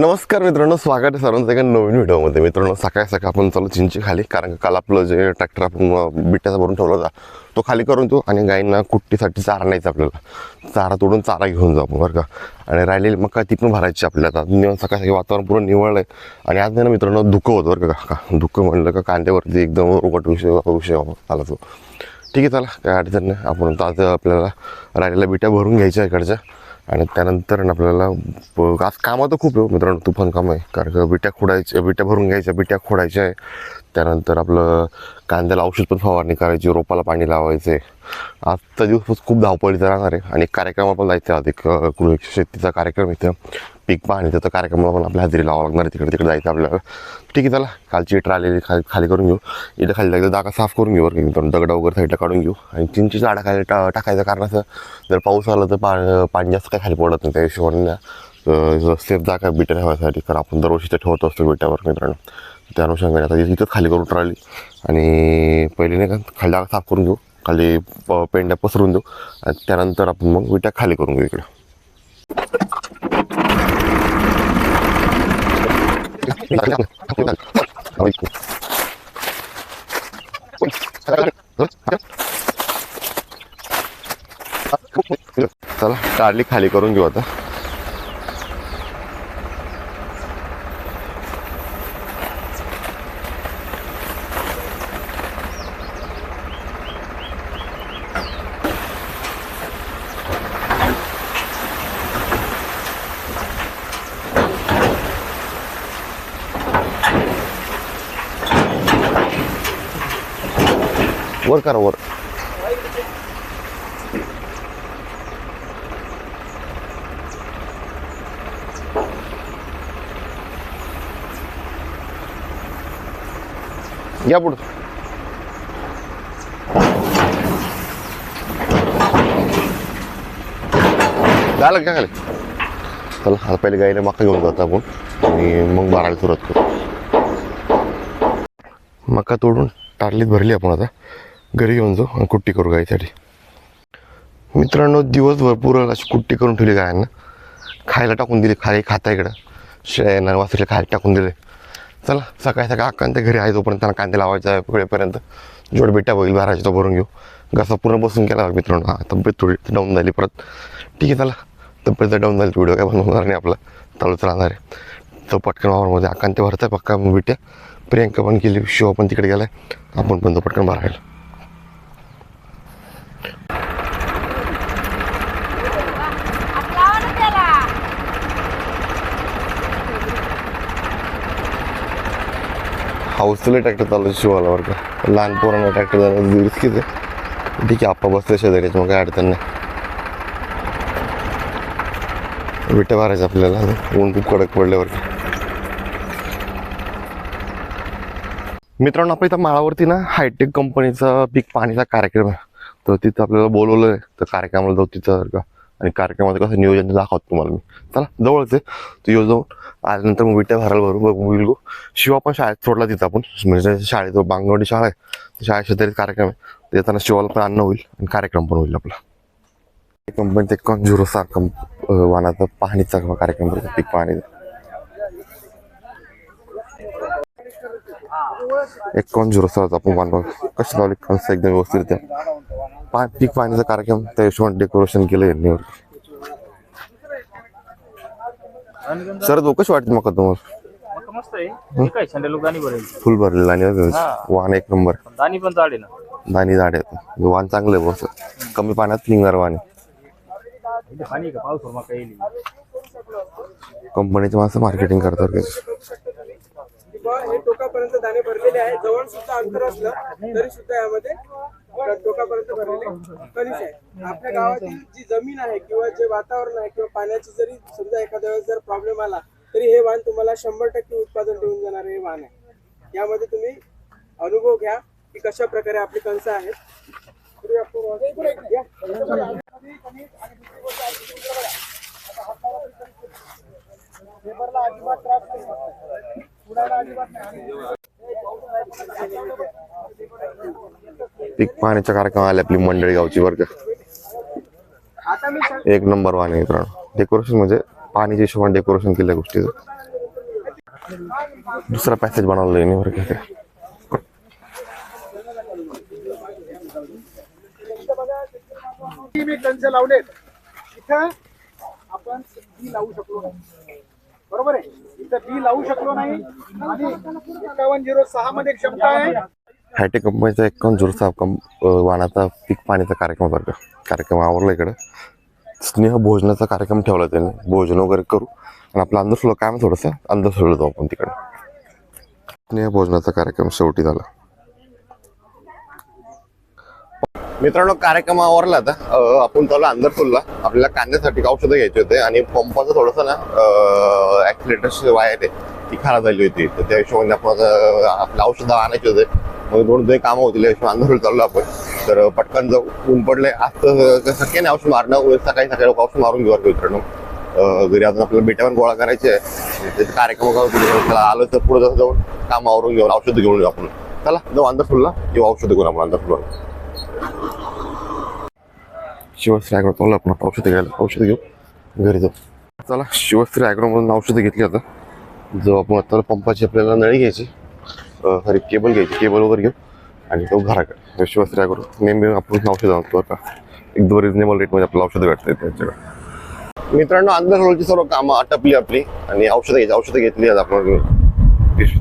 नमस्कार मित्रांनो स्वागत आहे सर्वांचं एका नवीन व्हिडिओमध्ये. मित्रांनो सकाळी सकाळी आपण चालू चिंची खाली कारण काल आपलं जे ट्रॅक्टर आपण बिट्ट्याचा भरून ठेवला होता तो खाली करून तो आणि गायींना कुट्टीसाठी चारा न्यायचा आपल्याला. चारा तोडून चारा घेऊन जाऊ आपण बरं का? आणि राहिलेली मका ती पण भरायची आपल्याला. आता निवड सकाळ सकाळी वातावरण पूर्ण निवळलं आहे. आणि आज ना मित्रांनो धुकं होतं बरं का? दुःख धुकं म्हणलं का कांद्यावरती एकदम रोगट विषय विषय हो, आला तो. ठीक आहे चला काय अडचण नाही. आपण आज आपल्याला राहिलेल्या बिट्या भरून घ्यायच्या इकडच्या. आणि त्यानंतर आपल्याला प- आज कामं तर खूप आहे मित्रांनो तुफान काम आहे. कारण का बिट्या खोडायच्या बिट्या भरून घ्यायच्या बिट्या खोडायच्या आहे. त्यानंतर आपलं कांद्याला औषध पण फवारणी करायची रोपाला पाणी लावायचं. आहे आजचा दिवस खूप धावपळीचा राहणार आहे. आणि कार्यक्रम पण जायचं आहे अधिक शेतीचा कार्यक्रम इथं. पीक पाहणी त्याचा कार्यक्रमाला पण आपल्या हजेरी लावावं लागणार तिकडे तिकडे जायचं आपल्याला. ठीक आहे चला. कालची आलेली खाली खाली करून घेऊ. इथं खाली एकदा जागा साफ करून घेऊ बरं का. मित्रांनो दगडा वगैरे साईडला काढून घेऊ. आणि चिंची झाडा खाली टा टाकायचं कारण असं जर पाऊस आला तर पा पाणी जास्त काय खाली पडत नाही. त्या हिशोबाने सेफ जागा बिट्या ठेवायसाठी कारण आपण दरवर्षी ते ठेवत असतो बिट्यावर मित्रांनो. त्या अनुषंगाने आता इथंच खाली करून ट्राली आणि पहिले नाही का खाली जागा साफ करून घेऊ. खाली प- पेंड्या पसरून देऊ. आणि त्यानंतर आपण मग विट्या खाली करून घेऊ इकडं. चला काढली खाली करून घेऊ आता. वर करा वर. या पुढं. झालं का खाली चला आता पहिले गाईला मका घेऊन जातो आपण. आणि मग मारायला सुरुवात करू. मका तोडून टारलीत भरली आपण आता. घरी घेऊन जाऊ आणि कुट्टी करू गाईसाठी. मित्रांनो दिवसभर पुराला अशी कुट्टी करून ठेवली गायांना. खायला टाकून दिली खाली खाता इकडं. शेण वासरीला खायला टाकून दिले. चला सकाळी सकाळ अक्कांत घरी आहे तोपर्यंत त्यांना कांदे लावायचा आहे वेळेपर्यंत. जोड बिट्या होईल भरायची तो भरून घेऊ. घसा पूर्ण बसून केला मित्रांनो. हा तब्येत थोडी डाऊन झाली परत. ठीक आहे चला. तब्येत डाऊन झाली व्हिडिओ काय बनवणार नाही आपला. चालूच राहणार आहे. तो पटकन वावरमध्ये. अक्कांत ते भरताय पक्का बिट्या. प्रियंका पण गेली शिव पण तिकडे गेलाय. आपण पण तो पटकन भरायला लावा ना त्याला हाऊसला ट्रॅक्टर चालू शिवायला बरं का लहान पोरांना ट्रॅक्टर जाणं रिस्कीच आहे ठीक आहे आप्पा बसले शेजारी मग काय अडचण नाही. विट्या भरायचं आपल्याला. ऊन खूप कडक पडल्यावर मित्रांनो आपण इथं माळावरती ना हायटेक कंपनीचा पीक पाणीचा कार्यक्रम आहे. तर तिथं आपल्याला बोलवलं आहे तर कार्यक्रमाला जाऊ तिथं का. आणि कार्यक्रमाचं कसं नियोजन दाखवतो तुम्हाला मी. चला जवळच आहे. तू येऊ जाऊन. आल्यानंतर मग विट्या भरायला भरू बघ गो. शिवा पण शाळेत सोडला तिथं आपण. म्हणजे शाळेत बांगवाडी शाळा आहे. त्या शेजारीच कार्यक्रम आहे. येताना शिवाला पण अन्न होईल आणि कार्यक्रम पण होईल आपला. कंपनीत एक झिरो कंप वाहनाचा पाहणीचा कार्यक्रम करतो पीक पाहणीचा. एकावन्न झिरो सहा आपण वाहन बघ कशी लावली? कन्स एकदम व्यवस्थित आहे. पा पीक पाहणीचा कार्यक्रम त्या हिशोबाने डेकोरेशन केलं यांनी सर तो कशी वाटते मका तुम्हाला? फुल भरलेलं आणि वाहन एक नंबर. दाणी पण आहे ना. दाणी झाड आहेत वाहन चांगलं आहे बस कमी पाण्यात निघणार वाहन कंपनीचे माणसं मार्केटिंग करतात दाणे भरलेले आहे जवळ सुद्धा अंतर असलं तरी सुद्धा यामध्ये टोकापर्यंत भरलेले कणीस आहे आपल्या गावातील जी जमीन आहे किंवा जे वातावरण आहे किंवा पाण्याची जरी समजा एखाद्या वेळेस जर प्रॉब्लेम आला तरी हे वाहन तुम्हाला शंभर टक्के उत्पादन देऊन जाणार हे वाहन आहे. यामध्ये तुम्ही अनुभव घ्या की कशा प्रकारे आपली कणसं आहेत. पेपरला अजिबात त्रास नाही. उडायला अजिबात नाही. पीक पाण्याचा कार्यक्रम आले आपली मंडळी गावची वर्ग एक नंबर वाहन आहे मित्रांनो. डेकोरेशन म्हणजे पाण्याच्या हिशोबाने डेकोरेशन केल्या गोष्टीचं. दुसरा पॅसेज बनवला आहे बरं मी इथं आपण लावू शकलो नाही. बरोबर आहे? इथं बी लावू शकलो नाही. आणि एकावन्न झिरो सहा मध्ये क्षमता आहे. हायटेक कंपनीचा एकावन्न झिरो सहा कंप वाहनाचा पीक पाण्याचा कार्यक्रम बरं कार्यक्रम आवरला इकडं. स्नेह भोजनाचा कार्यक्रम ठेवला त्यांनी. भोजन वगैरे करू. आणि आपला अंदाज सोडला काय थोडंसं अंदाज सोडलं जाऊ आपण तिकडं. स्नेह भोजनाचा कार्यक्रम शेवटी झाला. मित्रांनो कार्यक्रम आवरला आता. आपण चालू अंदर सोडला आपल्याला कांद्यासाठी औषधं घ्यायचे होते आणि पंपाचं थोडंसं ना ऍक्सिलेटरची वायर आहे ती खराब झाली होती. तर त्या हिशोबाने आपण आपलं औषधं आणायचे होते. मग दोन दोन कामं होतील या हिशोबाने अंदर चाललो आपण. तर पटकन जाऊ. ऊन पडले आज तर शक्य नाही औषध मारणं सकाळी सकाळी लोक औषध मारून घेऊ मित्रांनो. घरी अजून आपल्याला बेट्यावर गोळा करायचे आहे. त्याचे कार्यक्रम आलो आलं तर पुढे जाऊन जाऊन काम आवरून घेऊन औषधं घेऊन येऊ आपण. चला जाऊ अंदर फुलला किंवा औषधं घेऊन आपण अंदर शिवश्री शिवश्री चालू आपण औषध औषधं घ्यायला औषधं घेऊ. घरी जाऊ. चला शिवश्री ॲग्रोमधून औषधं घेतली आता. जो आपण आता पंपाची आपल्याला नळी घ्यायची सॉरी केबल घ्यायची केबल वगैरे घेऊ आणि तो घराकडे. शिवश्री ॲग्रो नेहमी आपण औषध आणतो आता. एकदम रिजनेबल रेटमध्ये आपल्याला औषधं भेटतात त्यांच्याकडे. मित्रांनो अंदर सर्व कामं आटपली आपली आणि औषधं घ्यायची औषधं घेतली आज आपण.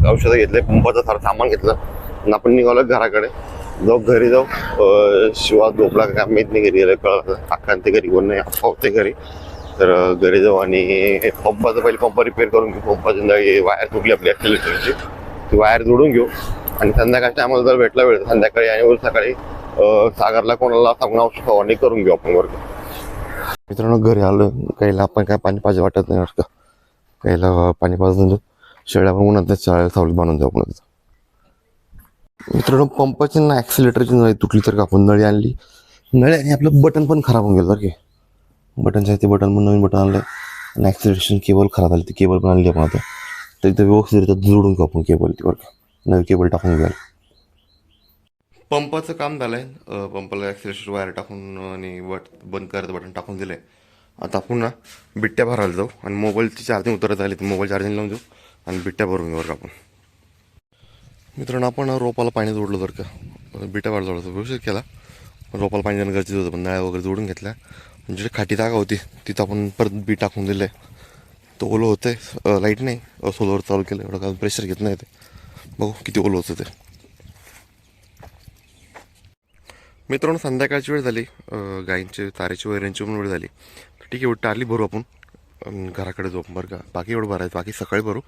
औषधं घेतले पंपाचं सारं सामान घेतलं आणि आपण निघालो घराकडे. जाऊ घरी जाऊ. शिवा झोपला का काय माहीत नाही घरी. गेलं कळलं. घरी कोण नाही अप्पा होते घरी. तर घरी जाऊ आणि पंपाचं पहिले पंप रिपेअर करून घेऊ. पंपाची वायर तुटली आपली ॲक्सिलेटरची ती वायर जोडून घेऊ. आणि संध्याकाळच्या आम्हाला जर भेटला वेळ संध्याकाळी आणि उद्या सकाळी सागरला कोणाला सांगून औषध फवारणी करून घेऊ आपण वर्ग मित्रांनो घरी आलो. काहीला आपण काय पाणी पाहिजे वाटत नाही वाटतं. काहीला पाणी पाहिजे शेळ्या पण उन्हात शाळेला सावली बांधून जाऊ आपण मित्रांनो पंपाची ना ॲक्सिलेटरची नळी तुटली तर का? आपण नळी आणली. नळी आणि आपलं बटन पण खराब होऊन गेलं बरं की. बटनच्या ते बटन पण नवीन बटन आणलं आणि ॲक्सिलेशन केबल खराब झाली ती केबल पण आणली आपण आता. तर इथं व्यवस्थित जोडून घेऊ आपण केबल ती बरं का. नवी केबल टाकून घ्यायला पंपाचं काम झालंय. आहे पंपाला ॲक्सिलेशन वायर टाकून आणि बट बंद करायचं बटन टाकून दिलंय. आता आपण ना बिट्ट्या भरायला जाऊ. आणि मोबाईलची चार्जिंग उतरत आली तर मोबाईल चार्जिंग लावून जाऊ आणि बिट्ट्या भरून घेऊ आपण. मित्रांनो आपण रोपाला पाणी जोडलं जर का. बिटा वाढ जोडलं व्यवस्थित केला. पण रोपाला पाणी देणं गरजेचं होतं पण नळ्या वगैरे जोडून घेतल्या. म्हणजे खाटी जागा होती तिथं आपण परत बी टाकून दिलं आहे तो ओलं होतं आहे लाइट नाही. सोलर चालू केलं एवढं काय प्रेशर घेत नाही ते. बघू किती ओलं होतं ते. मित्रांनो संध्याकाळची वेळ झाली. गायींची तारेची वैऱ्यांची पण वेळ झाली. ठीक आहे एवढी टारली भरू आपण. घराकडे जाऊ बरं का. बाकी एवढं भरायचं बाकी सकाळी भरू.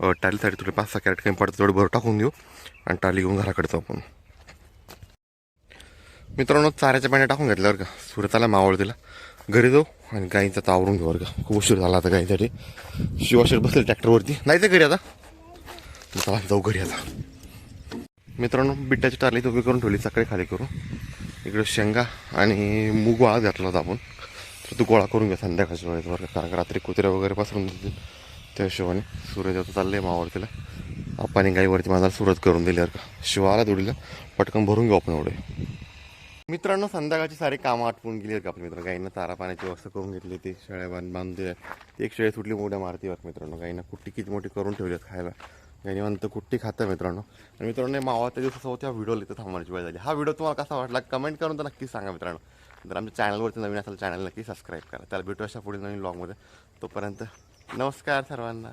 टालीसाठी थोडे पाच सहा कॅरेट कमी पडतं तेवढं भरून टाकून देऊ आणि टाली घेऊन घराकडे जाऊ आपण. मित्रांनो चाऱ्याच्या पाण्या टाकून घेतल्यावर का. सुरताला मावळ दिला घरी जाऊ आणि गाईंचा तावरून घेऊ बरं का. खूप उशीर झाला आता गाईसाठी. शिवाशीर बसले ट्रॅक्टरवरती. नाही ते घरी आता. चला जाऊ घरी आता. मित्रांनो बिट्ट्याची टाली उभी करून ठेवली. सकाळी खाली करून. इकडे शेंगा आणि मूग वाळा घातला होता आपण. तर तो गोळा करून घ्या संध्याकाळच्या वेळेस बरं का. कारण का रात्री कुत्र्या वगैरे पसरून देतील त्या हिशोबाने सूरज आता चाललंय मावळतीला. आपाने गाईवरती माझा सुरत करून दिली बरं का. शिवाला जोडीला पटकन भरून घेऊ आपण एवढे. मित्रांनो संध्याकाळची सारी कामं आटपून गेली का आपण मित्र गाईंना चारा पाण्याची व्यवस्था करून घेतली ती शेळ्या बांध बांधते ती एक शेळी सुटली मोठ्या मारतीवर मित्रांनो. गाईंना कुट्टी किती मोठी करून ठेवली आहेत खायला. गाईने म्हणतं कुट्टी खातं मित्रांनो. आणि मित्रांनो मावा त्या दिवसासोबत होत्या व्हिडिओ इथं थांबवायची वेळ झाली. हा व्हिडिओ तुम्हाला कसा वाटला कमेंट करून तर नक्की सांगा मित्रांनो. जर आमच्या चॅनलवरती नवीन असेल चॅनल नक्की सबस्क्राईब करा. त्याला भेटू अशा पुढील नवीन ब्लॉगमध्ये तोपर्यंत नमस्कार सर्वांना.